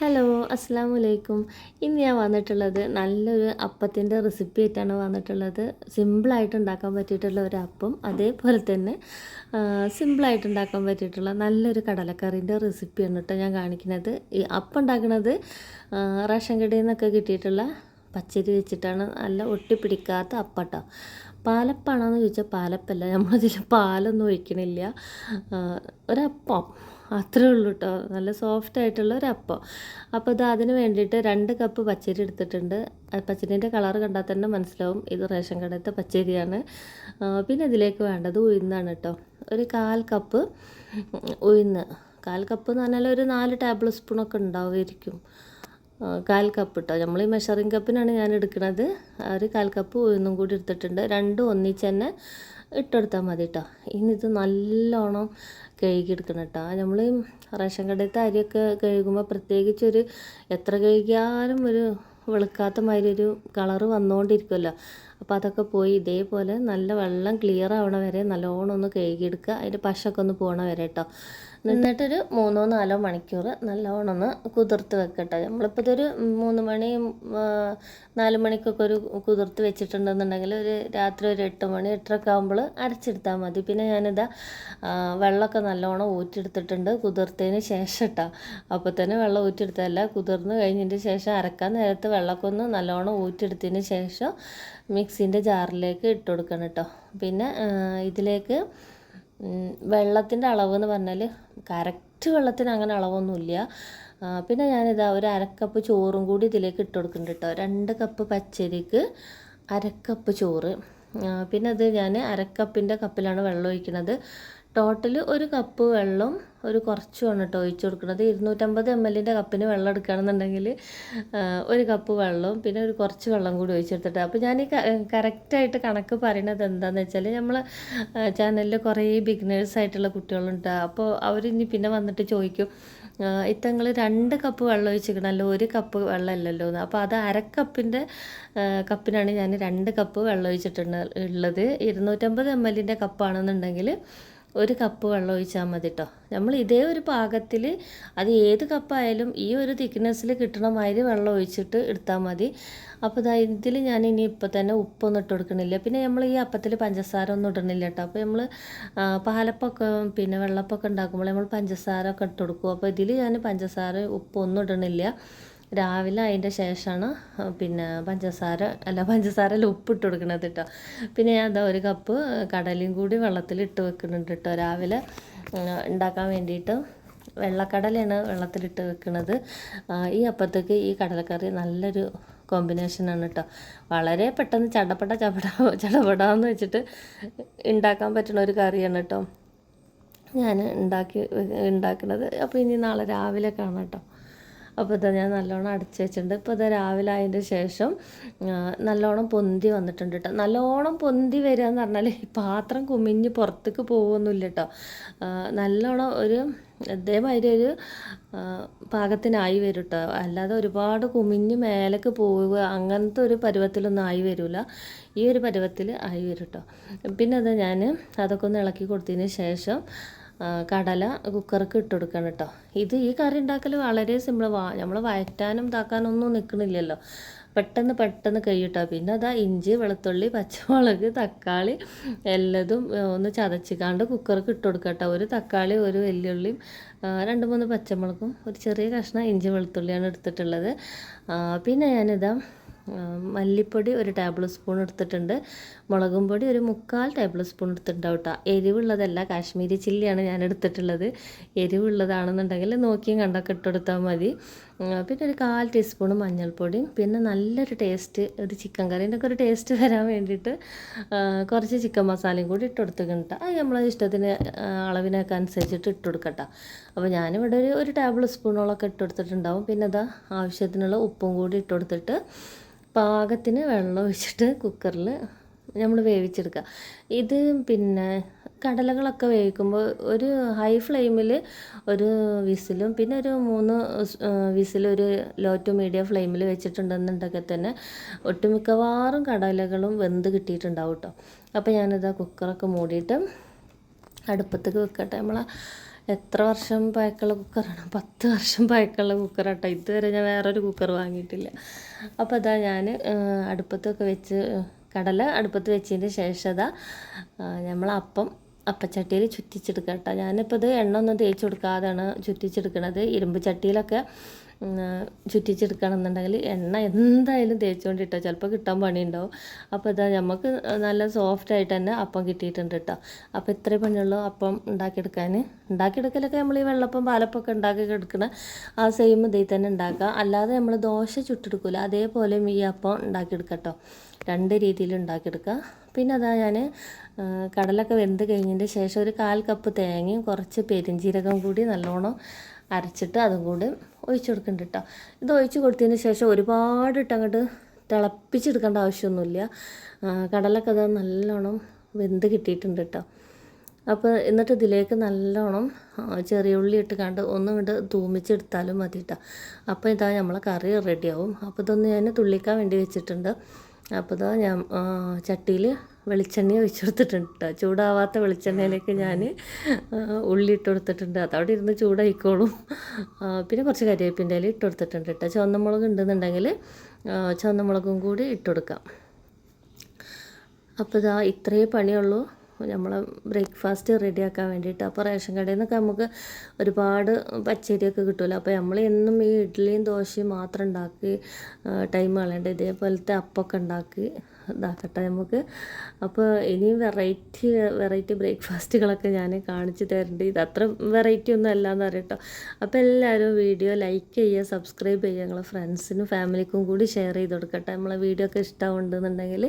Hello അസ്സാം വലൈക്കും ഇന്ന് ഞാൻ വന്നിട്ടുള്ളത് നല്ലൊരു അപ്പത്തിന്റെ റെസിപ്പി ആയിട്ടാണ് വന്നിട്ടുള്ളത്. സിമ്പിളായിട്ട് ഉണ്ടാക്കാൻ പറ്റിയിട്ടുള്ള ഒരു അപ്പം അതേപോലെ തന്നെ സിമ്പിളായിട്ട് ഉണ്ടാക്കാൻ പറ്റിയിട്ടുള്ള നല്ലൊരു കടലക്കറീന്റെ റെസിപ്പിയാണ് കേട്ടോ ഞാൻ കാണിക്കുന്നത്. ഈ അപ്പം ഉണ്ടാക്കുന്നത് റേഷൻ കടയിൽ നിന്നൊക്കെ കിട്ടിയിട്ടുള്ള പച്ചരി വെച്ചിട്ടാണ്. നല്ല ഒട്ടിപ്പിടിക്കാത്ത അപ്പട്ടോ പാലപ്പാണോന്ന് ചോദിച്ചാൽ പാലപ്പല്ല. നമ്മളതിൽ പാലൊന്നും ഒഴിക്കണില്ല. ഒരപ്പം. അത്രേ ഉള്ളൂ കേട്ടോ നല്ല സോഫ്റ്റ് ആയിട്ടുള്ള ഒരു അപ്പം അപ്പോൾ ഇത് അതിന് വേണ്ടിയിട്ട് രണ്ട് കപ്പ് പച്ചരി എടുത്തിട്ടുണ്ട്. പച്ചരീന്റെ കളർ കണ്ടാൽ തന്നെ മനസ്സിലാവും. ഇത് റേഷൻ കടത്തെ പച്ചരിയാണ്. പിന്നെ ഇതിലേക്ക് വേണ്ടത് ഉഴുന്നാണ് കേട്ടോ ഒരു കാൽ കപ്പ് ഉഴുന്ന്. കാൽ കപ്പ് എന്ന് പറഞ്ഞാൽ ഒരു നാല് ടേബിൾ സ്പൂണൊക്കെ ഉണ്ടാവുമായിരിക്കും. കാൽ കപ്പ് കേട്ടോ നമ്മൾ ഈ മെഷറിംഗ് കപ്പിനാണ് ഞാൻ എടുക്കുന്നത് ഒരു കാൽ കപ്പ് ഉഴുന്നും കൂടി എടുത്തിട്ടുണ്ട്. രണ്ടും ഒന്നിച്ച് തന്നെ ഇട്ടെടുത്താൽ മതി കേട്ടോ ഇനി ഇത് നല്ലോണം കഴുകിയെടുക്കണം കേട്ടോ നമ്മൾ റേഷൻ കടയിലത്തെ അരിയൊക്കെ കഴുകുമ്പോൾ പ്രത്യേകിച്ച് ഒരു എത്ര കഴുകിയാലും ഒരു വെളുക്കാത്ത മാതിരി ഒരു കളറ് വന്നുകൊണ്ടിരിക്കുമല്ലോ അപ്പോൾ അതൊക്കെ പോയി ഇതേപോലെ നല്ല വെള്ളം ക്ലിയർ ആവണ വരെ നല്ലോണം ഒന്ന് കഴുകിയെടുക്കുക അതിന്റെ പശൊക്കെ ഒന്ന് പോകണ വരെ കേട്ടോ എന്നിട്ടൊരു മൂന്നോ നാലോ മണിക്കൂർ നല്ലോണം ഒന്ന് കുതിർത്ത് വെക്കട്ടെ. നമ്മളിപ്പോൾ ഇതൊരു മൂന്ന് മണി നാല് മണിക്കൊക്കെ ഒരു കുതിർത്ത് വെച്ചിട്ടുണ്ടെന്നുണ്ടെങ്കിൽ ഒരു രാത്രി ഒരു എട്ട് മണി എട്ടരൊക്കെ ആകുമ്പോൾ അരച്ചെടുത്താൽ മതി. പിന്നെ ഞാനിതാ വെള്ളമൊക്കെ നല്ലോണം ഊറ്റിയെടുത്തിട്ടുണ്ട് കുതിർത്തതിന് ശേഷം ഇട്ടാ അപ്പോൾ തന്നെ വെള്ളം ഊറ്റിയെടുത്തതല്ല കുതിർന്ന് കഴിഞ്ഞതിന് ശേഷം അരക്കാൻ നേരത്ത് വെള്ളമൊക്കെ ഒന്ന് നല്ലോണം ഊറ്റിയെടുത്തതിന് ശേഷം മിക്സിന്റെ ജാറിലേക്ക് ഇട്ട് കൊടുക്കണം കേട്ടോ പിന്നെ ഇതിലേക്ക് വെള്ളത്തിന്റെ അളവ് എന്ന് പറഞ്ഞാൽ കറക്റ്റ് വെള്ളത്തിന് അങ്ങനെ അളവൊന്നുമില്ല. പിന്നെ ഞാനിതാ ഒരു അരക്കപ്പ് ചോറും കൂടി ഇതിലേക്ക് ഇട്ട് കൊടുക്കുന്നുണ്ട് കേട്ടോ രണ്ട് കപ്പ് പച്ചരിക്ക് അരക്കപ്പ് ചോറ്. പിന്നെ അത് ഞാൻ അരക്കപ്പിന്റെ കപ്പിലാണ് വെള്ളം ഒഴിക്കുന്നത്. ടോട്ടൽ ഒരു കപ്പ് വെള്ളം ഒരു കുറച്ചുമാണ് കേട്ടോ ഒഴിച്ചു കൊടുക്കുന്നത്. ഇരുന്നൂറ്റമ്പത് എം എല്ലിന്റെ കപ്പിന് വെള്ളം എടുക്കുകയാണെന്നുണ്ടെങ്കിൽ ഒരു കപ്പ് വെള്ളം പിന്നെ ഒരു കുറച്ച് വെള്ളം കൂടി ഒഴിച്ചെടുത്തിട്ട് അപ്പോൾ ഞാൻ ഈ കറക്റ്റായിട്ട് കണക്ക് പറയണത് എന്താണെന്ന് വെച്ചാൽ നമ്മൾ ചാനലിൽ കുറേ ബിഗിനേഴ്സ് ആയിട്ടുള്ള കുട്ടികളുണ്ട്. അപ്പോൾ അവർ ഇനി പിന്നെ വന്നിട്ട് ചോദിക്കും ഇത്തങ്ങൾ രണ്ട് കപ്പ് വെള്ളം ഒഴിച്ചിരിക്കണമല്ലോ ഒരു കപ്പ് വെള്ളമല്ലല്ലോ എന്ന്. അപ്പോൾ അത് അരക്കപ്പിന്റെ കപ്പിനാണ് ഞാൻ രണ്ട് കപ്പ് വെള്ളം ഒഴിച്ചിട്ടുണ്ട് ഉള്ളത്. ഇരുന്നൂറ്റമ്പത് എം എല്ലിന്റെ കപ്പാണെന്നുണ്ടെങ്കിൽ ഒരു കപ്പ് വെള്ളം ഒഴിച്ചാൽ മതി കേട്ടോ നമ്മൾ ഇതേ ഒരു പാകത്തിൽ അത് ഏത് കപ്പായാലും ഈ ഒരു തിക്നെസ്സിൽ കിട്ടണ മാതിരി വെള്ളം ഒഴിച്ചിട്ട് എടുത്താൽ മതി. അപ്പോൾ ഇതാ ഇതിൽ ഞാൻ ഇനി ഇപ്പോൾ തന്നെ ഉപ്പൊന്നും ഇട്ട് കൊടുക്കണില്ല. പിന്നെ നമ്മൾ ഈ അപ്പത്തിൽ പഞ്ചസാര ഒന്നും ഇടണില്ല കേട്ടോ അപ്പോൾ നമ്മൾ പാലപ്പൊക്കെ പിന്നെ വെള്ളപ്പൊക്കെ ഉണ്ടാക്കുമ്പോൾ നമ്മൾ പഞ്ചസാര ഒക്കെ ഇട്ട് കൊടുക്കും. അപ്പോൾ ഇതിൽ ഞാൻ പഞ്ചസാര ഉപ്പൊന്നും ഇടണില്ല. രാവിലെ അതിന്റെ ശേഷമാണ് പിന്നെ പഞ്ചസാര അല്ല പഞ്ചസാര അല്ല ഉപ്പിട്ട് കൊടുക്കണത് കേട്ടോ പിന്നെ ഞാൻ അതാ ഒരു കപ്പ് കടലയും കൂടി വെള്ളത്തിൽ ഇട്ട് വെക്കുന്നുണ്ട് കേട്ടോ രാവിലെ ഉണ്ടാക്കാൻ വേണ്ടിയിട്ട് വെള്ളക്കടലയാണ് വെള്ളത്തിലിട്ട് വെക്കുന്നത് ഈ അപ്പത്തേക്ക് ഈ കടലക്കറി നല്ലൊരു കോമ്പിനേഷനാണ് കേട്ടോ വളരെ പെട്ടെന്ന് ചടപട ചപട ചടപടാന്ന് വെച്ചിട്ട് ഉണ്ടാക്കാൻ പറ്റുന്ന ഒരു കറിയാണ് കേട്ടോ ഞാൻ ഉണ്ടാക്കി ഉണ്ടാക്കുന്നത് അപ്പോൾ ഇനി നാളെ രാവിലെ കാണാം കേട്ടോ അപ്പോൾ ഇതാ ഞാൻ നല്ലോണം അടച്ച് വെച്ചിട്ടുണ്ട്. ഇപ്പോൾ ഇതാ രാവിലെ ആയതിന്റെ ശേഷം നല്ലോണം പൊന്തി വന്നിട്ടുണ്ട് കേട്ടോ നല്ലോണം പൊന്തി വരിക എന്ന് പറഞ്ഞാൽ പാത്രം കുമിഞ്ഞ് പുറത്തേക്ക് പോകുമൊന്നുമില്ല കേട്ടോ നല്ലോണം ഒരു ഇതേമാതിരി ഒരു പാകത്തിനായി വരും കേട്ടോ അല്ലാതെ ഒരുപാട് കുമിഞ്ഞ് മേലേക്ക് പോവുക അങ്ങനത്തെ ഒരു പരുവത്തിലൊന്നും ആയി വരില്ല ഈ ഒരു പരുവത്തിൽ ആയി വരും കേട്ടോ പിന്നെ അത് ഞാൻ അതൊക്കെ ഒന്ന് ഇളക്കി കൊടുത്തതിന് ശേഷം കടല കുക്കർക്ക് ഇട്ട് കൊടുക്കണം കേട്ടോ ഇത് ഈ കറി ഉണ്ടാക്കൽ വളരെ സിമ്പിൾ വാ നമ്മൾ വയറ്റാനും ഇതാക്കാനും ഒന്നും നിൽക്കണില്ലല്ലോ പെട്ടെന്ന് പെട്ടെന്ന് കഴിയട്ടോ. പിന്നെ അതാ ഇഞ്ചി വെളുത്തുള്ളി പച്ചമുളക് തക്കാളി എല്ലതും ഒന്ന് ചതച്ചിക്കാണ്ട് കുക്കർക്ക് ഇട്ട് ഒരു തക്കാളി ഒരു വെല്ലുള്ളിയും രണ്ട് മൂന്ന് പച്ചമുളകും ഒരു ചെറിയ കഷ്ണം ഇഞ്ചി വെളുത്തുള്ളിയാണ് എടുത്തിട്ടുള്ളത്. പിന്നെ ഞാനിതാ മല്ലിപ്പൊടി ഒരു ടേബിൾ സ്പൂൺ എടുത്തിട്ടുണ്ട്. മുളകും പൊടി ഒരു മുക്കാൽ ടേബിൾ സ്പൂൺ എടുത്തിട്ടുണ്ടാവും കേട്ടോ. എരിവുള്ളതല്ല കാശ്മീരി ചില്ലിയാണ് ഞാൻ എടുത്തിട്ടുള്ളത്. എരിവുള്ളതാണെന്നുണ്ടെങ്കിൽ നോക്കിയും കണ്ടൊക്കെ ഇട്ടെടുത്താൽ മതി. പിന്നെ ഒരു കാൽ ടീസ്പൂൺ മഞ്ഞൾപ്പൊടിയും പിന്നെ നല്ലൊരു ടേസ്റ്റ് ഒരു ചിക്കൻ കറീന്റെ ഒരു ടേസ്റ്റ് വരാൻ വേണ്ടിയിട്ട് കുറച്ച് ചിക്കൻ മസാലയും കൂടി ഇട്ട് കൊടുത്തിട്ടുണ്ട് അത് നമ്മളെ ഇഷ്ടത്തിന് അളവിനൊക്കെ അനുസരിച്ചിട്ട് ഇട്ട് കൊടുക്കട്ടോ അപ്പോൾ ഞാനിവിടെ ഒരു ഒരു ടേബിൾ സ്പൂണോളൊക്കെ ഇട്ട് കൊടുത്തിട്ടുണ്ടാവും. പിന്നെ അതാ ആവശ്യത്തിനുള്ള ഉപ്പും കൂടി ഇട്ട് കൊടുത്തിട്ട് പാകത്തിന് വെള്ളം ഒഴിച്ചിട്ട് കുക്കറിൽ നമ്മൾ വേവിച്ചെടുക്കുക. ഇത് പിന്നെ കടലകളൊക്കെ വേവിക്കുമ്പോൾ ഒരു ഹൈ ഫ്ലെയിമിൽ ഒരു വിസിലും പിന്നെ ഒരു മൂന്ന് വിസിൽ ഒരു ലോ ടു മീഡിയം ഫ്ലെയിമിൽ വെച്ചിട്ടുണ്ടെന്നുണ്ടെങ്കിൽ തന്നെ ഒട്ടുമിക്കവാറും കടലകളും വെന്ത് കിട്ടിയിട്ടുണ്ടാവും കേട്ടോ അപ്പോൾ ഞാനിതാ കുക്കറൊക്കെ മൂടിയിട്ട് അടുപ്പത്തേക്ക് വെക്കട്ടെ. നമ്മൾ എത്ര വർഷം പഴക്കമുള്ള കുക്കറാണ്? പത്ത് വർഷം പഴക്കമുള്ള കുക്കറാട്ടോ. ഇതുവരെ ഞാൻ വേറൊരു കുക്കർ വാങ്ങിയിട്ടില്ല. അപ്പോൾ അതാ ഞാൻ അടുപ്പത്തൊക്കെ വെച്ച് കടല അടുപ്പത്ത് വെച്ചതിന്റെ ശേഷം അതാ നമ്മൾ അപ്പം അപ്പച്ചട്ടിയിൽ ചുറ്റിച്ചെടുക്കുക കേട്ടോ. ഞാനിപ്പോൾ ഇത് എണ്ണ ഒന്നും തേച്ച് കൊടുക്കാതെയാണ് ചുറ്റിച്ചെടുക്കണത്. ഇരുമ്പ് ചട്ടിയിലൊക്കെ ഉം, ചുറ്റിച്ചെടുക്കുകയാണെന്നുണ്ടെങ്കിൽ എണ്ണ എന്തായാലും തേച്ചുകൊണ്ട് ഇട്ടോ ചിലപ്പോൾ കിട്ടാൻ പണിയുണ്ടാവും. അപ്പോൾ ഇതാ നമുക്ക് നല്ല സോഫ്റ്റ് ആയിട്ട് തന്നെ അപ്പം കിട്ടിയിട്ടുണ്ട് കേട്ടോ. അപ്പോൾ ഇത്രയും പണിയുള്ളൂ അപ്പം ഉണ്ടാക്കിയെടുക്കാൻ ഉണ്ടാക്കിയെടുക്കലൊക്കെ നമ്മൾ ഈ വെള്ളപ്പം പാലപ്പൊക്കെ ഉണ്ടാക്കി എടുക്കണ ആ സെയിം ഇതിൽ തന്നെ ഉണ്ടാക്കുക. അല്ലാതെ നമ്മൾ ദോശ ചുട്ടെടുക്കില്ല അതേപോലെ ഈ അപ്പം ഉണ്ടാക്കിയെടുക്കാം കേട്ടോ. രണ്ട് രീതിയിൽ ഉണ്ടാക്കിയെടുക്കുക. പിന്നെ അതാ ഞാൻ കടലൊക്കെ വെന്ത് കഴിഞ്ഞതിന്റെ ശേഷം ഒരു കാൽ കപ്പ് തേങ്ങയും കുറച്ച് പെരിഞ്ചീരകം കൂടി നല്ലോണം അരച്ചിട്ട് അതും കൂടി ഒഴിച്ചു കൊടുക്കുന്നുണ്ട് കേട്ടോ ഇത് ഒഴിച്ചു കൊടുത്തതിന് ശേഷം ഒരുപാട് ഇട്ട് അങ്ങോട്ട് തിളപ്പിച്ചെടുക്കേണ്ട ആവശ്യമൊന്നുമില്ല. കടലൊക്കെ അത് നല്ലോണം വെന്ത് കിട്ടിയിട്ടുണ്ട് കേട്ടോ അപ്പോൾ എന്നിട്ട് ഇതിലേക്ക് നല്ലോണം ചെറിയ ഉള്ളി ഇട്ട് കണ്ട് ഒന്നും കണ്ട് തൂമിച്ചെടുത്താലും മതി കേട്ടോ അപ്പോൾ ഇതാ നമ്മളെ കറി റെഡിയാവും. അപ്പോൾ ഇതൊന്ന് ഞാൻ തുള്ളിക്കാൻ വേണ്ടി വെച്ചിട്ടുണ്ട്. അപ്പോൾ ഇതാ ഞാൻ ചട്ടിയിൽ വെളിച്ചെണ്ണ ഒഴിച്ചു കൊടുത്തിട്ടുണ്ട് കേട്ടോ ചൂടാവാത്ത വെളിച്ചെണ്ണയിലേക്ക് ഞാൻ ഉള്ളി ഇട്ട് കൊടുത്തിട്ടുണ്ട് അതവിടെ ഇരുന്ന് ചൂടായിക്കോളും. പിന്നെ കുറച്ച് കരിവേപ്പിന്റെ ഇല ഇട്ട് കൊടുത്തിട്ടുണ്ട് കേട്ടോ. ചുവന്നമുളക് ഉണ്ടെന്നുണ്ടെങ്കിൽ ചുവന്നമുളകും കൂടി ഇട്ട് കൊടുക്കാം അപ്പോൾ ഇതാ ഇത്രയേ പണിയുള്ളൂ. നമ്മൾ ബ്രേക്ക്ഫാസ്റ്റ് റെഡിയാക്കാൻ വേണ്ടിയിട്ട്. അപ്പോൾ റേഷൻ കടയിൽ നിന്നൊക്കെ നമുക്ക് ഒരുപാട് പച്ചരിയൊക്കെ കിട്ടുമല്ലോ അപ്പോൾ നമ്മൾ എന്നും ഈ ഇഡ്ഡലിയും ദോശയും മാത്രം ഉണ്ടാക്കി ടൈം കളയേണ്ട. ഇതേപോലത്തെ അപ്പമൊക്കെ ഉണ്ടാക്കി ഇതാക്കട്ടെ നമുക്ക്. അപ്പോൾ ഇനിയും വെറൈറ്റി വെറൈറ്റി ബ്രേക്ക്ഫാസ്റ്റുകളൊക്കെ ഞാൻ കാണിച്ചു തരുന്നുണ്ട് ഇത് അത്ര വെറൈറ്റി ഒന്നും അല്ല എന്ന് അറിയട്ടോ അപ്പോൾ എല്ലാവരും വീഡിയോ ലൈക്ക് ചെയ്യുക സബ്സ്ക്രൈബ് ചെയ്യുക. നിങ്ങളെ ഫ്രണ്ട്സിനും ഫാമിലിക്കും കൂടി ഷെയർ ചെയ്ത് കൊടുക്കട്ടെ. നമ്മളെ വീഡിയോ ഒക്കെ ഇഷ്ടമുണ്ടെന്നുണ്ടെങ്കിൽ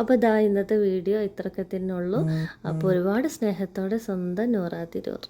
അപ്പോൾ ഇതാ ഇന്നത്തെ വീഡിയോ ഇത്രയൊക്കെ തന്നെ ഉള്ളൂ. അപ്പോൾ ഒരുപാട് സ്നേഹത്തോടെ സ്വന്തം നൂറാ തിരൂർ.